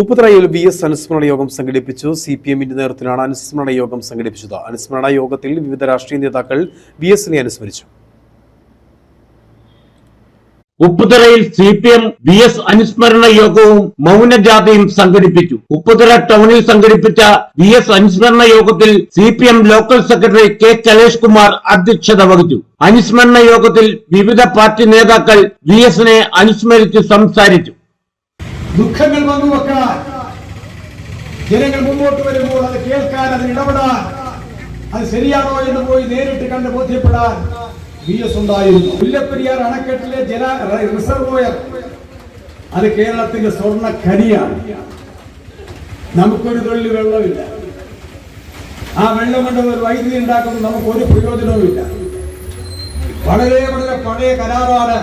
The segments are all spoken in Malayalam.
ഉപ്പുതറയിൽ വി എസ് അനുസ്മരണ യോഗം സംഘടിപ്പിച്ചു. സി പി എമ്മിന്റെ നേതൃത്വത്തിലാണ് അനുസ്മരണ യോഗം സംഘടിപ്പിച്ചത്. അനുസ്മരണ യോഗത്തിൽ വിവിധ രാഷ്ട്രീയ നേതാക്കൾ വി എസിനെ അനുസ്മരിച്ചു. ഉപ്പുതറയിൽ C P M V S അനുസ്മരണ യോഗവും മൗനജാഥയും സംഘടിപ്പിച്ചു. ഉപ്പുതറ ടൗണിൽ സംഘടിപ്പിച്ച വി എസ് അനുസ്മരണ യോഗത്തിൽ C P M local secretary K Kalesh Kumar അധ്യക്ഷത വഹിച്ചു. അനുസ്മരണ യോഗത്തിൽ വിവിധ പാർട്ടി നേതാക്കൾ വി എസിനെ അനുസ്മരിച്ച് സംസാരിച്ചു. ദുഃഖങ്ങൾ വന്നു വെക്കാൻ ജനങ്ങൾ മുമ്പോട്ട് വരുമ്പോൾ അത് കേൾക്കാൻ അതിന് ഇടപെടാൻ. അത് ശരിയാണോ എന്ന് പോയി നേരിട്ട് കണ്ട് ബോധ്യപ്പെടാൻ വി എസ് ഉണ്ടായിരുന്നു. മുല്ലപ്പെരിയാർ അണക്കെട്ടിലെ ജല റിസർവോയർ. അത് കേരളത്തിന്റെ സ്വർണ ഖനിയാണ് നമുക്കൊരു തൊഴിൽ വെള്ളമില്ല. ആ വെള്ളം കൊണ്ട് ഒരു വൈദ്യുതി ഉണ്ടാക്കുമ്പോൾ നമുക്ക് ഒരു പ്രയോജനവുമില്ല. വളരെ വളരെ പഴയ കരാറാണ്.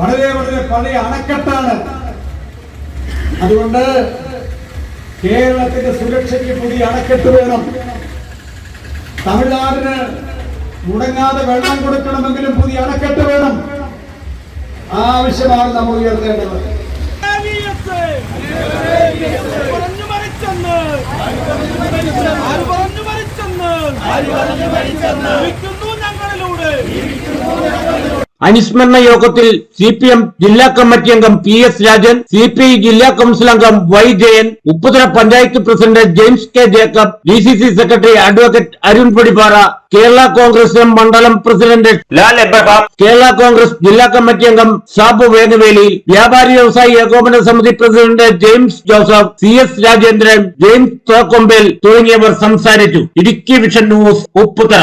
വളരെ വളരെ പഴയ അണക്കെട്ടാണ്. അതുകൊണ്ട് കേരളത്തിന്റെ സുരക്ഷയ്ക്ക് പുതിയ അണക്കെട്ട് വേണം. തമിഴ്നാടിന് മുടങ്ങാതെ വെള്ളം കൊടുക്കണമെങ്കിലും പുതിയ അണക്കെട്ട് വേണം. ആവശ്യമാണ് നമ്മൾ ഉയർത്തേണ്ടത്. ഞങ്ങളിലൂടെ. അനുസ്മരണ യോഗത്തിൽ സി പി എം ജില്ലാ കമ്മിറ്റി അംഗം P S Rajan C P I ജില്ലാ കൌൺസിൽ അംഗം Y Jayan Upputhala panchayat president James K Jacob D C C secretary advocate Arun Podippara Kerala Congress M മണ്ഡലം പ്രസിഡന്റ് ലാൽ എബ്രഹാം കേരള കോൺഗ്രസ് ജില്ലാ കമ്മിറ്റി അംഗം സാബു വേഗവേലി വ്യാപാരി വ്യവസായി ഏകോപന സമിതി president James Joseph C S Rajendran James Thokkombel തുടങ്ങിയവർ സംസാരിച്ചു. Idukki vision news Upputhara.